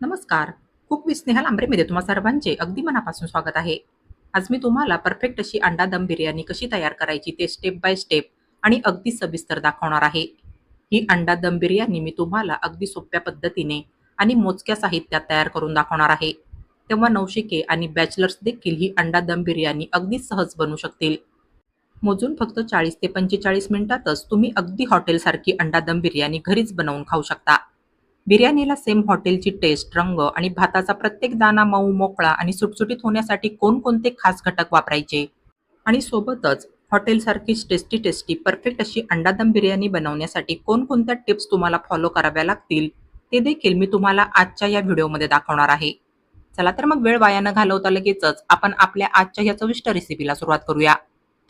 नमस्कार. खूप मी स्नेहल आंब्रेमध्ये तुम्हा सर्वांचे अगदी मनापासून स्वागत आहे. आज मी तुम्हाला परफेक्ट अशी अंडा दम बिर्याणी कशी तयार करायची ते स्टेप बाय स्टेप आणि अगदी सविस्तर दाखवणार आहे. ही अंडा दम बिर्याणी मी तुम्हाला अगदी सोप्या पद्धतीने आणि मोजक्या साहित्यात तयार करून दाखवणार आहे. तेव्हा नवशिके आणि बॅचलर्स देखील ही अंडा दम बिर्याणी अगदी सहज बनवू शकतील. मोजून फक्त चाळीस ते पंचेचाळीस मिनिटातच तुम्ही अगदी हॉटेलसारखी अंडा दम बिर्याणी घरीच बनवून खाऊ शकता. बिर्याणीला सेम हॉटेलची टेस्ट रंग आणि भाताचा प्रत्येक दाना मऊ मोकळा आणि सुटसुटीत होण्यासाठी कोणकोणते खास घटक वापरायचे? आणि सोबतच हॉटेलसारखीच टेस्टी टेस्टी परफेक्ट अशी अंडादम बिर्याणी बनवण्यासाठी कोणकोणत्या टिप्स तुम्हाला फॉलो कराव्या लागतील ते देखील मी तुम्हाला आजच्या या व्हिडिओमध्ये दाखवणार आहे. चला तर मग वेळ वाया न घालवता लगेचच आपण आपल्या आजच्या या चविष्ट रेसिपीला सुरुवात करूया.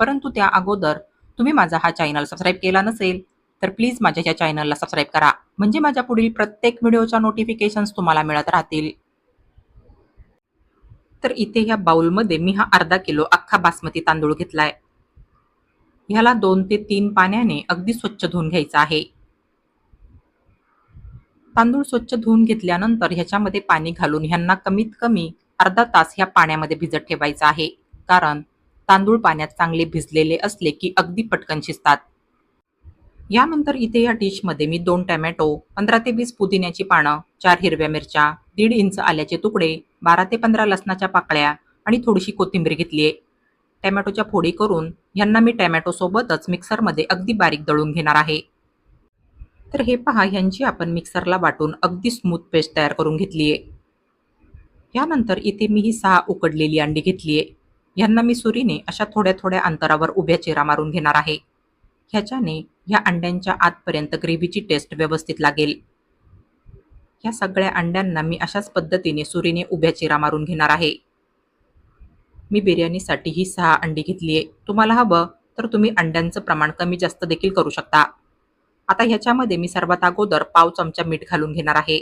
परंतु त्या अगोदर तुम्ही माझा हा चॅनल सबस्क्राईब केला नसेल तर प्लीज माझ्या या चॅनलला सबस्क्राईब करा. म्हणजे माझ्या पुढील प्रत्येक व्हिडिओच्या नोटिफिकेशन्स तुम्हाला मिळत राहतील. तर इथे ह्या बाउलमध्ये मी हा अर्धा किलो अख्खा बासमती तांदूळ घेतलाय. ह्याला दोन ते तीन पाण्याने अगदी स्वच्छ धुवून घ्यायचा आहे. तांदूळ स्वच्छ धुवून घेतल्यानंतर ह्याच्यामध्ये पाणी घालून ह्यांना कमीत कमी अर्धा तास ह्या पाण्यामध्ये भिजत ठेवायचं आहे. कारण तांदूळ पाण्यात चांगले भिजलेले असले की अगदी पटकन शिजतात. यानंतर इथे या डिशमध्ये मी दोन टॅमॅटो पंधरा ते वीस पुदिन्याची पानं चार हिरव्या मिरच्या दीड इंच आल्याचे तुकडे बारा ते पंधरा लसणाच्या पाकळ्या आणि थोडीशी कोथिंबीर घेतली आहे. टॅमॅटोच्या फोडी करून ह्यांना मी टॅमॅटोसोबतच मिक्सरमध्ये अगदी बारीक दळून घेणार आहे. तर हे पहा ह्यांची आपण मिक्सरला वाटून अगदी स्मूथ पेस्ट तयार करून घेतली आहे. यानंतर इथे मी ही सहा उकडलेली अंडी घेतली आहे. ह्यांना मी सुरीने अशा थोड्या थोड्या अंतरावर उभ्या चिरा मारून घेणार आहे. ह्याच्याने ह्या अंड्यांच्या आतपर्यंत ग्रेव्हीची टेस्ट व्यवस्थित लागेल. ह्या सगळ्या अंड्यांना मी अशाच पद्धतीने सुरीने उभ्या चिरा मारून घेणार आहे. मी बिर्याणीसाठी ही सहा अंडी घेतली आहे. तुम्हाला हवं तर तुम्ही अंड्यांचं प्रमाण कमी जास्त देखील करू शकता. आता ह्याच्यामध्ये मी सर्वात अगोदर पाव चमचा मीठ घालून घेणार आहे.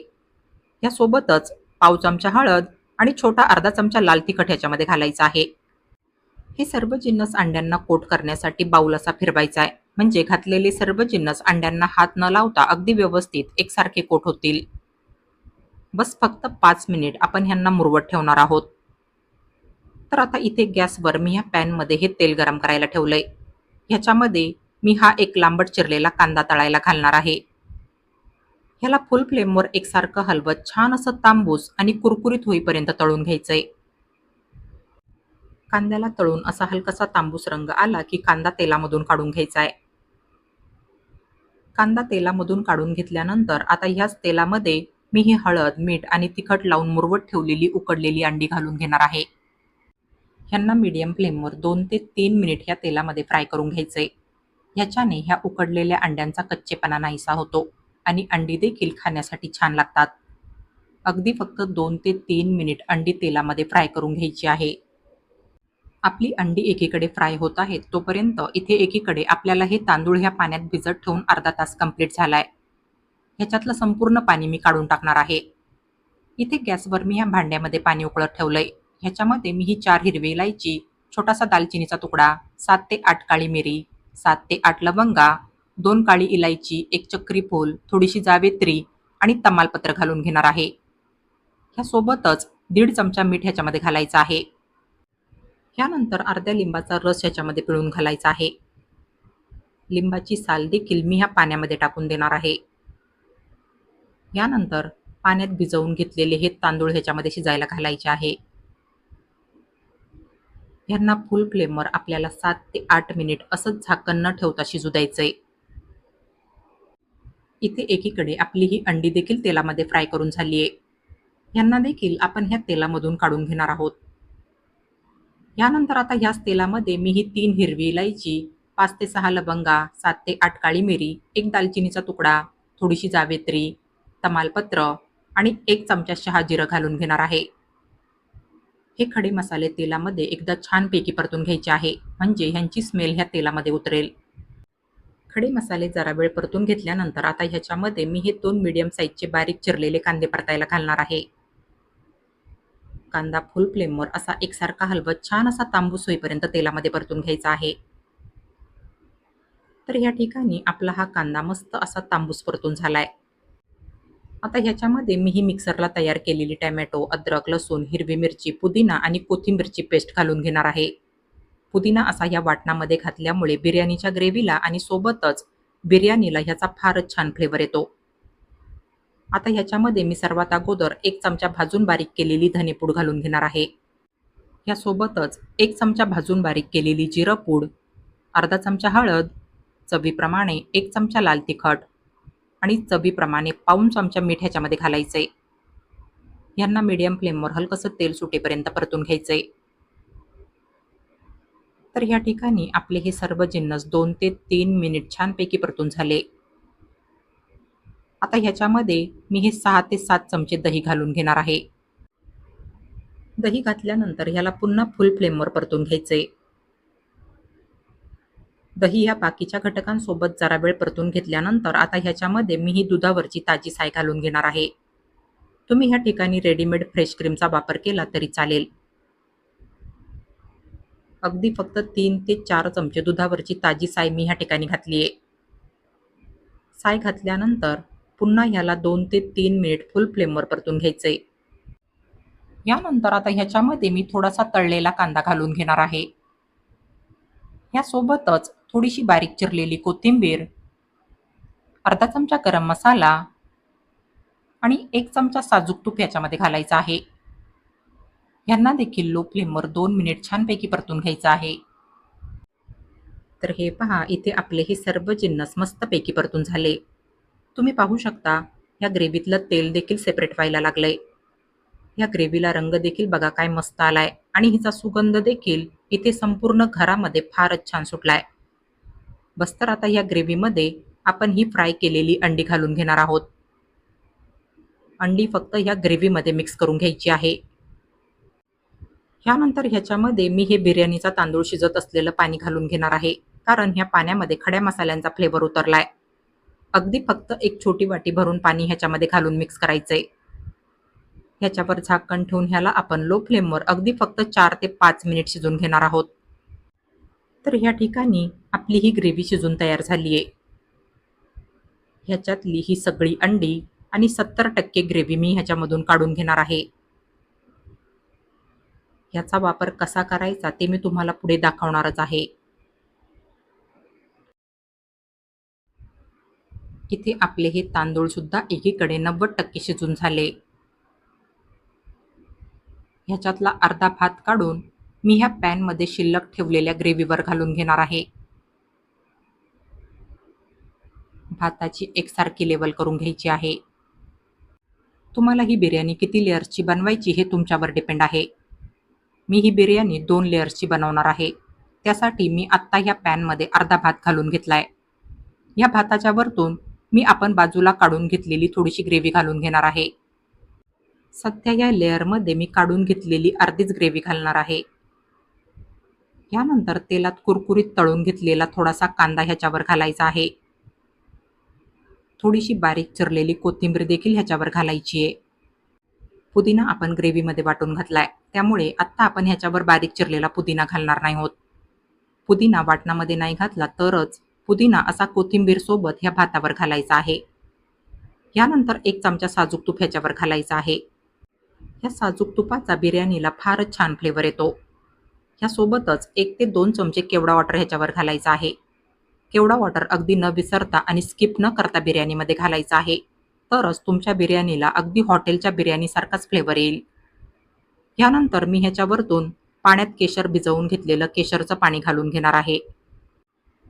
ह्यासोबतच पाव चमचा हळद आणि छोटा अर्धा चमचा लाल तिखट ह्याच्यामध्ये घालायचा आहे. हे सर्व जिन्नस अंड्यांना कोट करण्यासाठी बाऊल असा फिरवायचा आहे. म्हणजे घातलेले सर्व जिन्नस अंड्यांना हात न लावता अगदी व्यवस्थित एकसारखे कोट होतील. बस फक्त पाच मिनिट आपण ह्यांना मुरवत ठेवणार आहोत. तर आता इथे गॅसवर मी ह्या पॅनमध्ये हे तेल गरम करायला ठेवलंय. ह्याच्यामध्ये मी हा एक लांबट चिरलेला कांदा तळायला घालणार आहे. ह्याला फुल फ्लेमवर एकसारखं हलवत छान असं तांबूस आणि कुरकुरीत होईपर्यंत तळून घ्यायचंय. कांद्याला तळून असा हलकासा तांबूस रंग आला की कांदा तेलामधून काढून घ्यायचा आहे कांदा तेलामधून काढून घेतल्यानंतर आता ह्याच तेलामध्ये मी ही हळद मीठ आणि तिखट लावून मुरवत ठेवलेली उकडलेली अंडी घालून घेणार आहे. ह्यांना मीडियम फ्लेमवर दोन ते तीन मिनिट ह्या तेलामध्ये फ्राय करून घ्यायचे ह्याच्याने ह्या उकडलेल्या अंड्यांचा कच्चेपणा नाहीसा होतो आणि अंडी देखील खाण्यासाठी छान लागतात. अगदी फक्त दोन ते तीन मिनिट अंडी तेलामध्ये फ्राय करून घ्यायची आहे. आपली अंडी एकीकडे फ्राय होत आहेत तोपर्यंत इथे एकीकडे आपल्याला हे तांदूळ ह्या पाण्यात भिजत ठेवून अर्धा तास कंप्लीट झालाय. ह्याच्यातलं संपूर्ण पाणी मी काढून टाकणार आहे. इथे गॅसवर मी ह्या भांड्यामध्ये पाणी उकळत ठेवलंय. ह्याच्यामध्ये मी ही चार हिरवी इलायची छोटासा दालचिनीचा तुकडा सात ते आठ काळी मिरी सात ते आठ लवंगा दोन काळी इलायची एक चक्री फूल थोडीशी जावेत्री आणि तमालपत्र घालून घेणार आहे. ह्यासोबतच दीड चमचा मीठ ह्याच्यामध्ये घालायचं आहे. ह्यानंतर अर्ध्या लिंबाचा रस ह्याच्यामध्ये पिळून घालायचा आहे. लिंबाची साल देखील मी ह्या पाण्यामध्ये टाकून देणार आहे. यानंतर पाण्यात भिजवून घेतलेले हे तांदूळ ह्याच्यामध्ये शिजायला घालायचे आहे. ह्यांना फुल फ्लेमवर आपल्याला सात ते आठ मिनिट असंच झाकण न ठेवता शिजू द्यायचंय. इथे एकीकडे आपली ही अंडी देखील तेलामध्ये फ्राय करून झाली आहे ह्यांना देखील आपण ह्या तेलामधून काढून घेणार आहोत. यानंतर आता ह्याच तेलामध्ये मी ही तीन हिरवी इलायची पाच ते सहा लवंगा सात ते आठ काळी मिरी एक दालचिनीचा तुकडा थोडीशी जावेत्री तमालपत्र आणि एक चमचा शहा जिरं घालून घेणार आहे. हे खडे मसाले तेलामध्ये एकदा छानपैकी परतून घ्यायचे आहे म्हणजे ह्यांची स्मेल ह्या तेलामध्ये उतरेल. खडे मसाले जरा वेळ परतून घेतल्यानंतर आता ह्याच्यामध्ये मी हे दोन मीडियम साईजचे बारीक चिरलेले कांदे परतायला घालणार आहे. कांदा फुल फ्लेमवर असा एकसारखा हलवत छान असा तांबूस होईपर्यंत तेलामध्ये परतून घ्यायचा आहे. तर या ठिकाणी आपला हा कांदा मस्त असा तांबूस परतून झालाय. आता ह्याच्यामध्ये मी ही मिक्सरला तयार केलेली टॅमॅटो अद्रक लसूण हिरवी मिरची पुदिना आणि कोथिंबीरची पेस्ट घालून घेणार आहे. पुदिना असा या वाटणामध्ये घातल्यामुळे बिर्याणीच्या ग्रेव्हीला आणि सोबतच बिर्याणीला ह्याचा फारच छान फ्लेवर येतो. आता ह्याच्यामध्ये मी सर्वात अगोदर एक चमचा भाजून बारीक केलेली धनेपूड घालून घेणार आहे. यासोबतच एक चमचा भाजून बारीक केलेली जिरं पूड अर्धा चमचा हळद चवीप्रमाणे एक चमचा लाल तिखट आणि चवीप्रमाणे पाऊण चमचा मीठ ह्याच्यामध्ये घालायचे. यांना मीडियम फ्लेमवर हलकंसं तेल सुटेपर्यंत परतून घ्यायचे. तर ह्या ठिकाणी आपले हे सर्व जिन्नस दोन ते तीन मिनिट छानपैकी परतून झाले. आता ह्याच्यामध्ये मी हे सहा ते सात चमचे दही घालून घेणार आहे. दही घातल्यानंतर ह्याला पुन्हा फुल फ्लेमवर परतून घ्यायचे. दही ह्या बाकीच्या घटकांसोबत जरा वेळ परतून घेतल्यानंतर आता ह्याच्यामध्ये मी ही दुधावरची ताजी साय घालून घेणार आहे. तुम्ही ह्या ठिकाणी रेडीमेड फ्रेश क्रीमचा वापर केला तरी चालेल. अगदी फक्त तीन ते चार चमचे दुधावरची ताजी साय मी ह्या ठिकाणी घातली आहे साय घातल्यानंतर पुन्हा याला दोन ते तीन मिनिट फुल फ्लेमवर परतून घ्यायचे यानंतर आता ह्याच्यामध्ये मी थोडासा तळलेला कांदा घालून घेणार आहे. यासोबतच थोडीशी बारीक चिरलेली कोथिंबीर अर्धा चमचा गरम मसाला आणि एक चमचा साजूक तूप याच्यामध्ये घालायचा आहे. यांना देखील लो फ्लेमवर दोन मिनिट छानपैकी परतून घ्यायचं आहे. तर हे पहा इथे आपले हे सर्व जिन्नस मस्तपैकी परतून झाले. तुम्ही पाहू शकता या ग्रेव्हीतलं तेल देखील सेपरेट व्हायला लागलंय. या ग्रेव्हीला रंग देखील बघा काय मस्त आलाय. आणि हिचा सुगंध देखील इथे संपूर्ण घरामध्ये फारच छान सुटलाय. बस तर आता या ग्रेव्हीमध्ये आपण ही फ्राय केलेली अंडी घालून घेणार आहोत. अंडी फक्त ह्या ग्रेव्हीमध्ये मिक्स करून घ्यायची आहे. ह्यानंतर ह्याच्यामध्ये मी हे बिर्याणीचा तांदूळ शिजत असलेलं पाणी घालून घेणार आहे. कारण ह्या पाण्यामध्ये खड्या मसाल्यांचा फ्लेवर उतरलाय. अगदी फक्त एक छोटी वाटी भरून पाणी ह्याच्यामध्ये घालून मिक्स करायचंय. ह्याच्यावर झाकण ठेवून ह्याला आपण लो फ्लेमवर अगदी फक्त चार ते पाच मिनिट शिजून घेणार आहोत. तर ह्या ठिकाणी आपली ही ग्रेव्ही शिजून तयार झाली आहे ह्याच्यातली ही सगळी अंडी आणि सत्तर टक्के ग्रेव्ही मी ह्याच्यामधून काढून घेणार आहे. ह्याचा वापर कसा करायचा ते मी तुम्हाला पुढे दाखवणारच आहे. इथे आपले हे तांदूळसुद्धा एकीकडे नव्वद टक्के शिजून झाले. ह्याच्यातला अर्धा भात काढून मी ह्या पॅनमध्ये शिल्लक ठेवलेल्या ग्रेव्हीवर घालून घेणार आहे. भाताची एकसारखी लेवल करून घ्यायची आहे. तुम्हाला ही बिर्याणी किती लेअर्सची बनवायची हे तुमच्यावर डिपेंड आहे. मी ही बिर्याणी दोन लेअर्सची बनवणार आहे. त्यासाठी मी आत्ता ह्या पॅनमध्ये अर्धा भात घालून घेतलाय. या भाताच्या वरतून मी आपण बाजूला काढून घेतलेली थोडीशी ग्रेव्ही घालून घेणार आहे. सध्या या लेअरमध्ये मी काढून घेतलेली अर्धीच ग्रेव्ही घालणार आहे. यानंतर तेलात कुरकुरीत तळून घेतलेला थोडासा कांदा ह्याच्यावर घालायचा आहे. थोडीशी बारीक चिरलेली कोथिंबीर देखील ह्याच्यावर घालायची आहे. पुदिना आपण ग्रेव्हीमध्ये वाटून घातलाय. त्यामुळे आत्ता आपण ह्याच्यावर बारीक चिरलेला पुदिना घालणार नाही होत पुदिना वाटणामध्ये नाही घातला तरच पुदिना असा कोथिंबीर सोबत ह्या भातावर घालायचा आहे. यानंतर एक चमचा साजूक तूप ह्याच्यावर घालायचा आहे. ह्या साजूक तुपाचा बिर्याणीला फारच छान फ्लेवर येतो. ह्यासोबतच एक ते दोन चमचे केवडा वॉटर ह्याच्यावर घालायचा आहे. केवडा वॉटर अगदी न विसरता आणि स्किप न करता बिर्याणीमध्ये घालायचा आहे. तरच तुमच्या बिर्याणीला अगदी हॉटेलच्या बिर्याणीसारखाच फ्लेवर येईल. यानंतर मी ह्याच्यावरतून पाण्यात केशर भिजवून घेतलेलं केशरचं पाणी घालून घेणार आहे.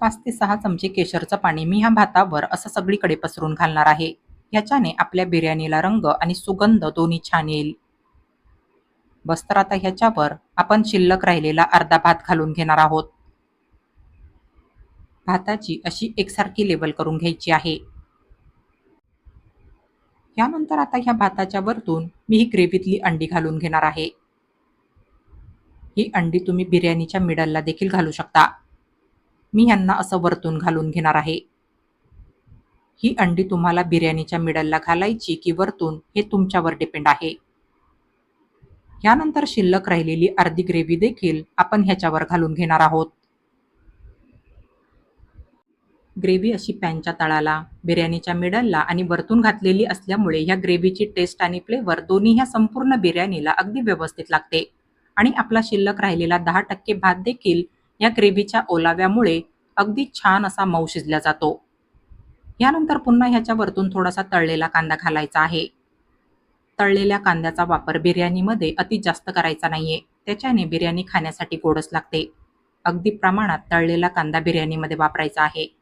पाच ते सहा चमचे केशरचं पाणी मी ह्या भातावर असं सगळीकडे पसरून घालणार आहे. ह्याच्याने आपल्या बिर्याणीला रंग आणि सुगंध दोन्ही छान येईल. बस तर आता ह्याच्यावर आपण शिल्लक राहिलेला अर्धा भात घालून घेणार आहोत. भाताची अशी एकसारखी लेवल करून घ्यायची आहे. यानंतर आता ह्या भाताच्या वरतून मी ही ग्रेव्हीतली अंडी घालून घेणार आहे. ही अंडी तुम्ही बिर्याणीच्या मिडलला देखील घालू शकता. मी ह्यांना असं वरतून घालून घेणार आहे. ही अंडी तुम्हाला बिर्याणीच्या मिडलला घालायची की वरतून हे तुमच्यावर डिपेंड आहे. यानंतर शिल्लक राहिलेली अर्धी ग्रेव्ही देखील आपण ह्याच्यावर घालून घेणार आहोत. ग्रेव्ही अशी पॅनच्या तळाला बिर्याणीच्या मिडलला आणि वरतून घातलेली असल्यामुळे ह्या ग्रेव्हीची टेस्ट आणि फ्लेवर दोन्ही ह्या संपूर्ण बिर्याणीला अगदी व्यवस्थित लागते. आणि आपला शिल्लक राहिलेला दहा टक्के भात देखील या ग्रेव्हीच्या ओलाव्यामुळे अगदी छान असा मऊ शिजला जातो. यानंतर पुन्हा ह्याच्या वरतून थोडासा तळलेला कांदा घालायचा आहे. तळलेल्या कांद्याचा वापर बिर्याणीमध्ये अति जास्त करायचा नाहीये. त्याच्याने बिर्याणी खाण्यासाठी गोडच लागते. अगदी प्रमाणात तळलेला कांदा बिर्याणीमध्ये वापरायचा आहे.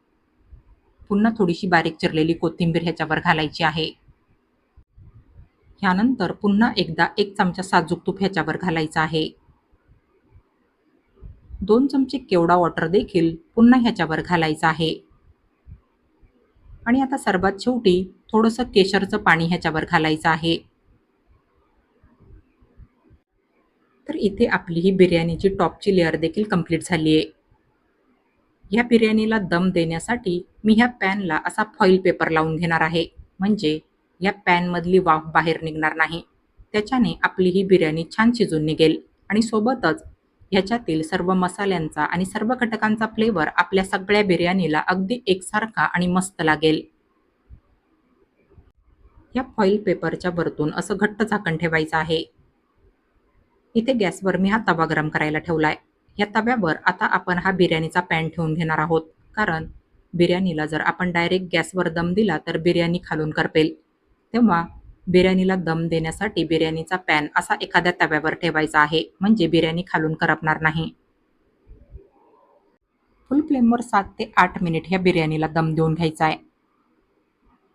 पुन्हा थोडीशी बारीक चिरलेली कोथिंबीर ह्याच्यावर घालायची आहे. ह्यानंतर पुन्हा एकदा एक चमचा साजूक तूप ह्याच्यावर घालायचा आहे. दोन चमचे केवडा वॉटर देखील पुन्हा ह्याच्यावर घालायचं आहे. आणि आता सर्वात शेवटी थोडंसं केशरचं पाणी ह्याच्यावर घालायचं आहे. तर इथे आपली ही बिर्याणीची टॉपची लेअर देखील कंप्लीट झाली आहे. ह्या बिर्याणीला दम देण्यासाठी मी ह्या पॅनला असा फॉईल पेपर लावून घेणार आहे. म्हणजे या पॅनमधली वाफ बाहेर निघणार नाही. त्याच्याने आपली ही बिर्याणी छान शिजून निघेल आणि सोबतच ह्याच्यातील सर्व मसाल्यांचा आणि सर्व घटकांचा फ्लेवर आपल्या सगळ्या बिर्याणीला अगदी एकसारखा आणि मस्त लागेल. या फॉईल पेपरच्या वरतून असं घट्ट झाकण ठेवायचं आहे. इथे गॅसवर मी हा तवा गरम करायला ठेवलाय. या तव्यावर आता आपण हा बिर्याणीचा पॅन ठेवून घेणार आहोत. कारण बिर्याणीला जर आपण डायरेक्ट गॅसवर दम दिला तर बिर्याणी खालून करपेल. तेव्हा बिर्याणीला दम देण्यासाठी बिर्याणीचा पॅन असा एखाद्या तव्यावर ठेवायचा आहे म्हणजे बिर्याणी खालून करपणार नाही. फुल फ्लेमवर सात ते आठ मिनिट ह्या बिर्याणीला दम देऊन घ्यायचा आहे.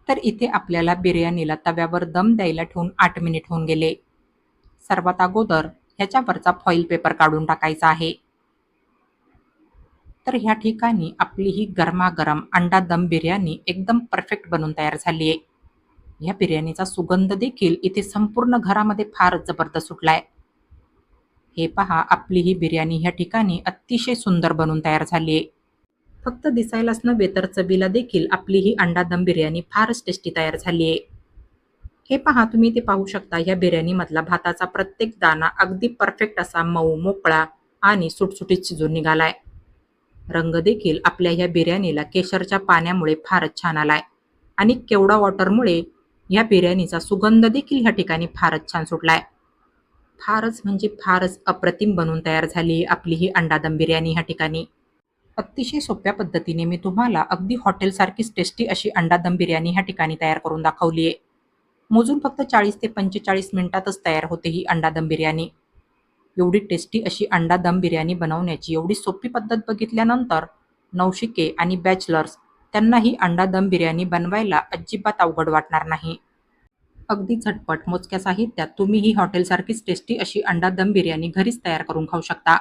तर इथे आपल्याला बिर्याणीला तव्यावर दम द्यायला ठेवून आठ मिनिट होऊन गेले. सर्वात अगोदर ह्याच्यावरचा फॉईल पेपर काढून टाकायचा आहे. तर ह्या ठिकाणी आपली ही गरमागरम अंडा दम बिर्याणी एकदम परफेक्ट बनून तयार झाली आहे. ह्या बिर्याणीचा सुगंध देखील इथे संपूर्ण घरामध्ये फारच जबरदस्त सुटलाय. हे पहा आपली ही बिर्याणी ह्या ठिकाणी अतिशय सुंदर बनून तयार झाली आहे. फक्त दिसायलाच नव्हे तर चवीला देखील आपली ही अंडा दम बिर्याणी फारच टेस्टी तयार झाली आहे. हे पहा तुम्ही ते पाहू शकता या बिर्याणीमधला भाताचा प्रत्येक दाणा अगदी परफेक्ट असा मऊ मोकळा आणि सुटसुटीत शिजून निघालाय. रंग देखील आपल्या ह्या बिर्याणीला केशरच्या पाण्यामुळे फारच छान आलाय. आणि केवडा वॉटरमुळे या बिर्याणीचा सुगंध देखील ह्या ठिकाणी फारच छान सुटलाय. फारच म्हणजे फारच अप्रतिम बनून तयार झाली आपली ही अंडादम बिर्याणी ह्या ठिकाणी. अतिशय सोप्या पद्धतीने मी तुम्हाला अगदी हॉटेलसारखीच टेस्टी अशी अंडा दम बिर्याणी ह्या ठिकाणी तयार करून दाखवली आहे. मोजून फक्त चाळीस ते पंचेचाळीस मिनिटातच तयार होते ही अंडा दम बिर्याणी. एवढी टेस्टी अशी अंडा दम बिर्याणी बनवण्याची एवढी सोपी पद्धत बघितल्यानंतर नवशिके आणि बॅचलर्स त्यांना ही अंडा दम बिर्याणी बनवायला अजिबात अवघड वाटणार नाही. अगदी झटपट मोजक्या साहित्यात तुम्ही ही हॉटेलसारखीच टेस्टी अशी अंडा दम बिर्याणी घरीच तयार करून खाऊ शकता.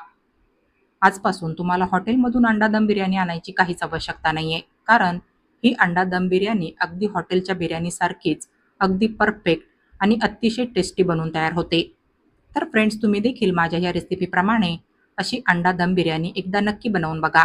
आजपासून तुम्हाला हॉटेलमधून अंडा दम बिर्याणी आणायची काहीच आवश्यकता नाही आहे कारण ही अंडा दम बिर्याणी अगदी हॉटेलच्या बिर्याणीसारखीच अगदी परफेक्ट आणि अतिशय टेस्टी बनून तयार होते. तर फ्रेंड्स तुम्ही देखील माझ्या या रेसिपीप्रमाणे अशी अंडा दम बिर्याणी एकदा नक्की बनवून बघा.